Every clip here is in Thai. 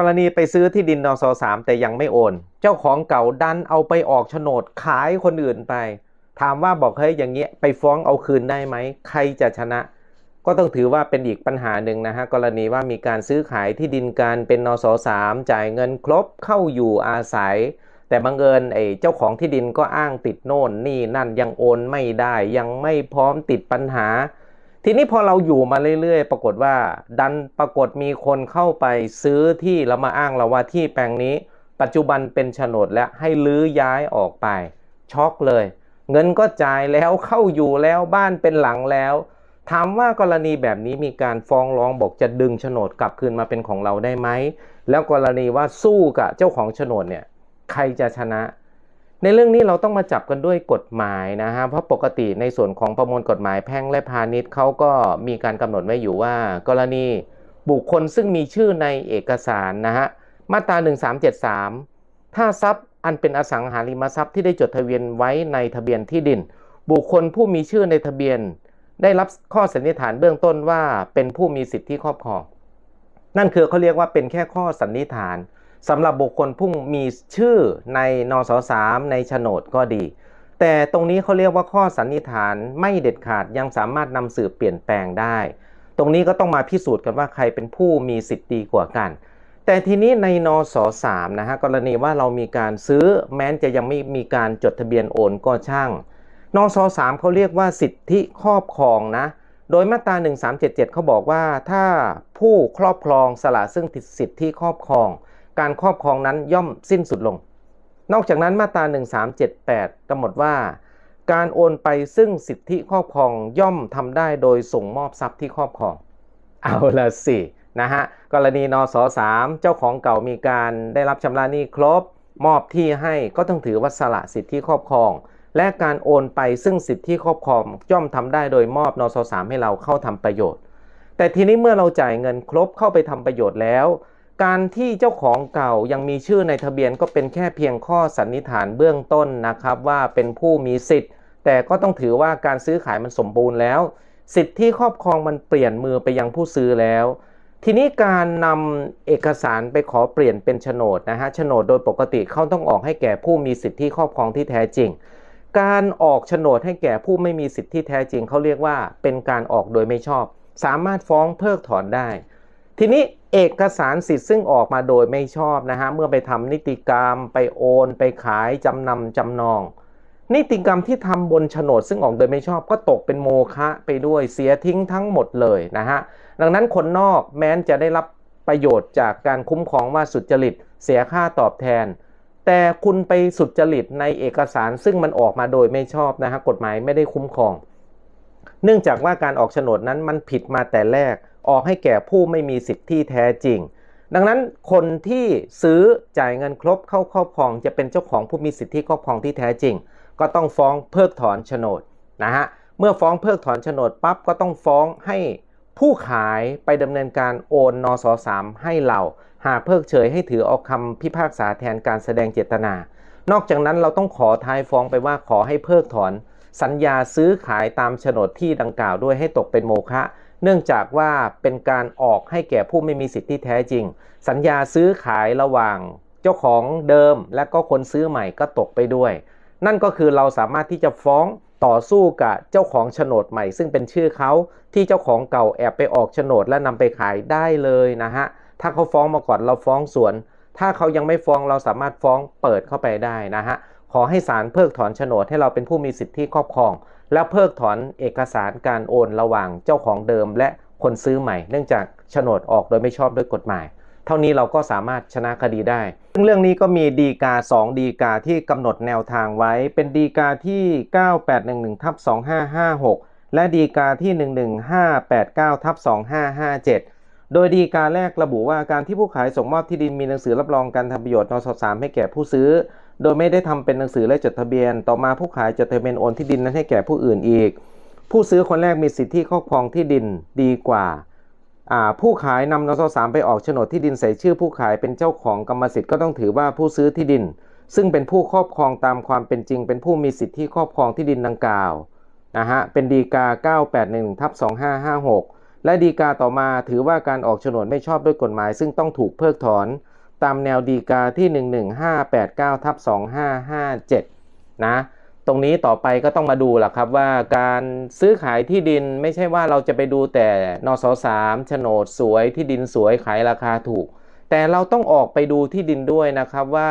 กรณีไปซื้อที่ดินนสสามแต่ยังไม่โอน เจ้าของเก่าดันเอาไปออกโฉนดขายคนอื่นไป ถามว่าบอกเฮ้ยอย่างเงี้ยไปฟ้องเอาคืนได้ไหม ใครจะชนะ ก็ต้องถือว่าเป็นอีกปัญหาหนึ่งนะฮะ กรณีว่ามีการซื้อขายที่ดินกันเป็นนสสามจ่ายเงินครบเข้าอยู่อาศัย แต่บังเอิญไอ้เจ้าของที่ดินก็อ้างติดโน่นนี่นั่นยังโอนไม่ได้ยังไม่พร้อมติดปัญหา ทีนี้พอเราอยู่มาเรื่อยๆ ปรากฏว่า ดันปรากฏมีคนเข้าไปซื้อที่แล้วมาอ้างเราว่าที่แปลงนี้ ปัจจุบันเป็นโฉนดและให้ลื้อย้ายออกไป ช็อกเลย เงินก็จ่ายแล้วเข้าอยู่แล้วบ้านเป็นหลังแล้วถามว่ากรณีแบบนี้มีการฟ้องร้องบอกจะดึงโฉนดกลับคืนมาเป็นของเราได้ไหม แล้วกรณีว่าสู้กับเจ้าของโฉนดเนี่ยใครจะชนะ ในเรื่องนี้เราต้องมาจับกันด้วยกฎหมายนะฮะเพราะปกติในส่วนของประมวลกฎหมายแพ่งและพาณิชย์เขาก็มีการกำหนดไว้อยู่ว่า กรณีบุคคลซึ่งมีชื่อในเอกสารนะฮะมาตรา 1373 ถ้าทรัพย์อันเป็นอสังหาริมทรัพย์ที่ได้จดทะเบียนไว้ในทะเบียนที่ดิน บุคคลผู้มีชื่อในทะเบียน ได้รับข้อสันนิษฐานเบื้องต้นว่าเป็นผู้มีสิทธิครอบครอง นั่นคือเขาเรียกว่าเป็นแค่ข้อสันนิษฐาน สำหรับบุคคลผู้มีชื่อในนสสามในโฉนดก็ดี แต่ตรงนี้เขาเรียกว่าข้อสันนิษฐานไม่เด็ดขาดยังสามารถนำสืบเปลี่ยนแปลงได้ ตรงนี้ก็ต้องมาพิสูจน์กันว่าใครเป็นผู้มีสิทธิ์ดีกว่ากัน แต่ทีนี้ในนสสามนะฮะกรณีว่าเรามีการซื้อแม้จะยังไม่มีการจดทะเบียนโอนก็ช่างนสสามเขาเรียกว่าสิทธิครอบครองนะโดยมาตรา 1377 เขาบอกว่าถ้าผู้ครอบครองสละซึ่งสิทธิครอบครอง การครอบครองนั้นย่อมสิ้นสุดลง นอกจากนั้นมาตรา 1378กำหนดว่า การโอนไปซึ่งสิทธิครอบครองย่อมทำได้โดยส่งมอบทรัพย์ที่ครอบครอง เอาละสินะฮะกรณีนสสามเจ้าของเก่ามีการได้รับชำระหนี้ครบ มอบที่ให้ก็ต้องถือว่าสละสิทธิครอบครอง และการโอนไปซึ่งสิทธิครอบครองย่อมทำได้โดยมอบนสสามให้เราเข้าทำประโยชน์ แต่ทีนี้เมื่อเราจ่ายเงินครบเข้าไปทำประโยชน์แล้ว การที่เจ้าของเก่ายังมีชื่อในทะเบียนก็เป็นแค่เพียงข้อสันนิษฐานเบื้องต้นนะครับ ว่าเป็นผู้มีสิทธิ์ แต่ก็ต้องถือว่าการซื้อขายมันสมบูรณ์แล้ว สิทธิครอบครองมันเปลี่ยนมือไปยังผู้ซื้อแล้ว ทีนี้การนำเอกสารไปขอเปลี่ยนเป็นโฉนดนะฮะโฉนดโดยปกติเขาต้องออกให้แก่ผู้มีสิทธิครอบครองที่แท้จริง การออกโฉนดให้แก่ผู้ไม่มีสิทธิที่แท้จริงเขาเรียกว่าเป็นการออกโดยไม่ชอบ สามารถฟ้องเพิกถอนได้ ทีนี้เอกสารสิทธิ์ซึ่งออกมาโดยไม่ชอบนะฮะเมื่อไปทำนิติกรรม ไปโอน ไปขายจำนำจำนอง นิติกรรมที่ทำบนโฉนดซึ่งออกโดยไม่ชอบก็ตกเป็นโมฆะไปด้วยเสียทิ้งทั้งหมดเลยนะฮะดังนั้นคนนอกแม้นจะได้รับประโยชน์จากการคุ้มครองว่าสุจริตเสียค่าตอบแทน แต่คุณไปสุจริตในเอกสารซึ่งมันออกมาโดยไม่ชอบนะฮะกฎหมายไม่ได้คุ้มครอง เนื่องจากว่าการออกโฉนดนั้นมันผิดมาแต่แรก ออกให้แก่ผู้ไม่มีสิทธิที่แท้จริง ดังนั้นคนที่ซื้อจ่ายเงินครบเข้าครอบครองจะเป็นเจ้าของผู้มีสิทธิครอบครองที่แท้จริง ก็ต้องฟ้องเพิกถอนโฉนดนะฮะเมื่อฟ้องเพิกถอนโฉนดปั๊บก็ต้องฟ้องให้ผู้ขายไปดำเนินการโอนนสสามให้เรา หากเพิกเฉยให้ถือเอาคำพิพากษาแทนการแสดงเจตนา นอกจากนั้นเราต้องขอท้ายฟ้องไปว่าขอให้เพิกถอน สัญญาซื้อขายตามโฉนดที่ดังกล่าวด้วยให้ตกเป็นโมฆะ เนื่องจากว่าเป็นการออกให้แก่ผู้ไม่มีสิทธิที่แท้จริง สัญญาซื้อขายระหว่างเจ้าของเดิมและก็คนซื้อใหม่ก็ตกไปด้วย นั่นก็คือเราสามารถที่จะฟ้องต่อสู้กับเจ้าของโฉนดใหม่ ซึ่งเป็นชื่อเขาที่เจ้าของเก่าแอบไปออกโฉนดและนำไปขายได้เลยนะฮะถ้าเขาฟ้องมาก่อนเราฟ้องสวน ถ้าเขายังไม่ฟ้องเราสามารถฟ้องเปิดเข้าไปได้นะฮะขอให้ศาลเพิกถอนโฉนดให้เราเป็นผู้มีสิทธิครอบครอง และเพิกถอนเอกสารการโอนระหว่างเจ้าของเดิมและคนซื้อใหม่ เนื่องจากโฉนดออกโดยไม่ชอบด้วยกฎหมาย เท่านี้เราก็สามารถชนะคดีได้ ซึ่งเรื่องนี้ก็มีดีกา 2 ดีกาที่กำหนดแนวทางไว้ เป็นดีกาที่ 9811ทับ2556 และดีกาที่ 11589ทับ2557โดยดีกาแรกระบุว่าการที่ผู้ขายส่งมอบที่ดินมีหนังสือรับรองการทำประโยชน์นสสามให้แก่ผู้ซื้อ โดยไม่ได้ทำเป็นหนังสือและจดทะเบียน ต่อมาผู้ขายจดทะเบียนโอนที่ดินนั้นให้แก่ผู้อื่นอีก ผู้ซื้อคนแรกมีสิทธิครอบครองที่ดินดีกว่า ผู้ขายนำนสสามไปออกโฉนดที่ดินใส่ชื่อผู้ขายเป็นเจ้าของกรรมสิทธิ์ก็ต้องถือว่าผู้ซื้อที่ดิน ซึ่งเป็นผู้ครอบครองตามความเป็นจริง เป็นผู้มีสิทธิครอบครองที่ดินดังกล่าวนะฮะเป็นดีกา 981ทับ2556 และดีกาต่อมาถือว่าการออกโฉนดไม่ชอบด้วยกฎหมาย ซึ่งต้องถูกเพิกถอน ตามแนวดีกาที่ 11589ทับ2557 นะ ตรงนี้ต่อไปก็ต้องมาดูแหละครับว่าการซื้อขายที่ดินไม่ใช่ว่าเราจะไปดูแต่นสสามโฉนดสวยที่ดินสวยขายราคาถูก แต่เราต้องออกไปดูที่ดินด้วยนะครับว่า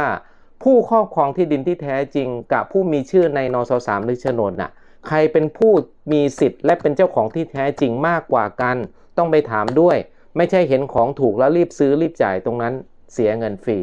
ผู้ครอบครองที่ดินที่แท้จริง กับผู้มีชื่อในนสสามหรือโฉนดน่ะใครเป็นผู้มีสิทธิ์และเป็นเจ้าของที่แท้จริงมากกว่ากัน ต้องไปถามด้วย ไม่ใช่เห็นของถูกแล้วรีบซื้อรีบจ่ายตรงนั้น เสียเงินฟรี